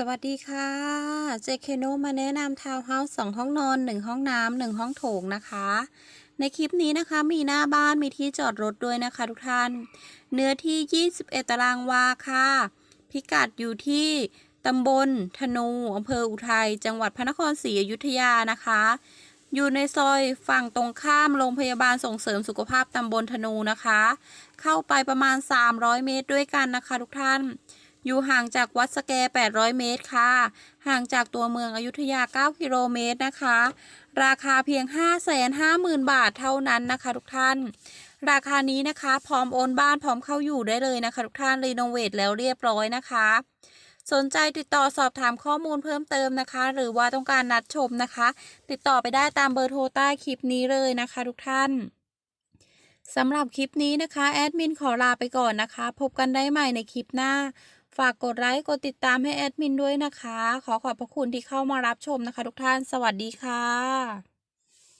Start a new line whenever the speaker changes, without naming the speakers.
สวัสดีค่ะเจเคโนมาแนะนำทาวน์เฮาส์สองห้องนอนหนึ่งห้องน้ำหนึ่งห้องโถงนะคะ ในคลิปนี้นะคะมีหน้าบ้านมีที่จอดรถด้วยนะคะทุกท่าน เนื้อที่ 21 ตารางวาค่ะ พิกัดอยู่ที่ตำบลธนูอำเภออุทัย จังหวัดพระนครศรีอยุธยานะคะ อยู่ในซอยฝั่งตรงข้ามโรงพยาบาลส่งเสริมสุขภาพตำบลธนูนะคะ เข้าไปประมาณ 300 เมตรด้วยกันนะคะ ทุกท่าน อยู่ห่างจากวัดสแก 800 เมตรค่ะ ห่างจากตัวเมืองอยุธยา 9 กิโลเมตรนะคะ ราคาเพียง 550,000 บาทเท่านั้นนะคะทุกท่าน ราคานี้นะคะพร้อมโอนบ้านพร้อมเข้าอยู่ได้เลยนะคะ ทุกท่านรีโนเวทแล้วเรียบร้อยนะคะ สนใจติดต่อสอบถามข้อมูลเพิ่มเติมนะคะ หรือว่าต้องการนัดชมนะคะ ติดต่อไปได้ตามเบอร์โทรใต้คลิปนี้เลยนะคะ ทุกท่านสำหรับคลิปนี้นะคะ แอดมินขอลาไปก่อนนะคะ พบกันได้ใหม่ในคลิปหน้า ฝากกดไลค์กดติดตามให้แอดมินด้วยนะคะ ขอขอบพระคุณที่เข้ามารับชมนะคะ ทุกท่าน สวัสดีค่ะ